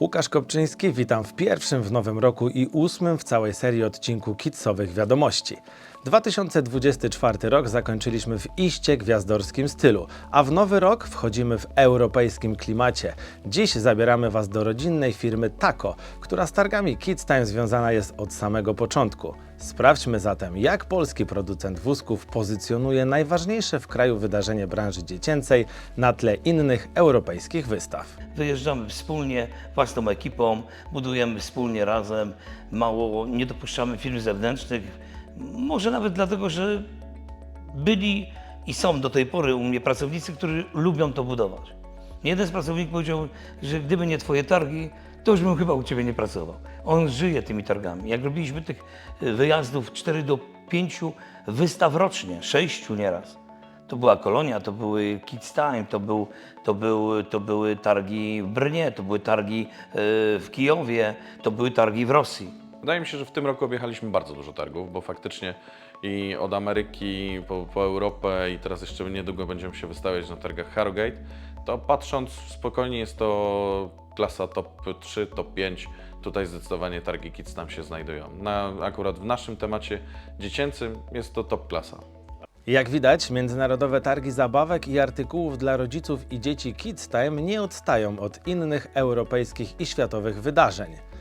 Łukasz Kopczyński, witam w pierwszym w nowym roku i ósmym w całej serii odcinku Kitsowych Wiadomości. 2024 rok zakończyliśmy w iście gwiazdorskim stylu, a w nowy rok wchodzimy w europejskim klimacie. Dziś zabieramy Was do rodzinnej firmy Taco, która z targami Kids Time związana jest od samego początku. Sprawdźmy zatem, jak polski producent wózków pozycjonuje najważniejsze w kraju wydarzenie branży dziecięcej na tle innych europejskich wystaw. Wyjeżdżamy wspólnie, własną ekipą, budujemy wspólnie razem, mało nie dopuszczamy firm zewnętrznych. Może nawet dlatego, że byli i są do tej pory u mnie pracownicy, którzy lubią to budować. Jeden z pracowników powiedział, że gdyby nie Twoje targi, to już bym chyba u Ciebie nie pracował. On żyje tymi targami. Jak robiliśmy tych y, wyjazdów 4 do 5 wystaw rocznie, 6 nieraz. To była kolonia, to były Time, to, był, to, były, to były targi w Brnie, to były targi y, w Kijowie, to były targi w Rosji. Wydaje mi się, że w tym roku objechaliśmy bardzo dużo targów, bo faktycznie i od Ameryki po, po Europę i teraz jeszcze niedługo będziemy się wystawiać na targach Harrogate, to patrząc spokojnie jest to klasa top 3, top 5. Tutaj zdecydowanie targi Kids tam się znajdują. Na, akurat w naszym temacie dziecięcym jest to top klasa. Jak widać, międzynarodowe targi zabawek i artykułów dla rodziców i dzieci Kids Time nie odstają od innych europejskich i światowych wydarzeń.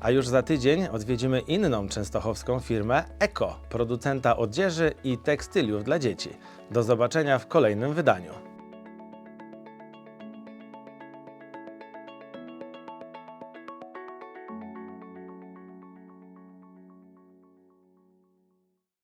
A już za tydzień odwiedzimy inną częstochowską firmę Eko, producenta odzieży i tekstyliów dla dzieci. Do zobaczenia w kolejnym wydaniu.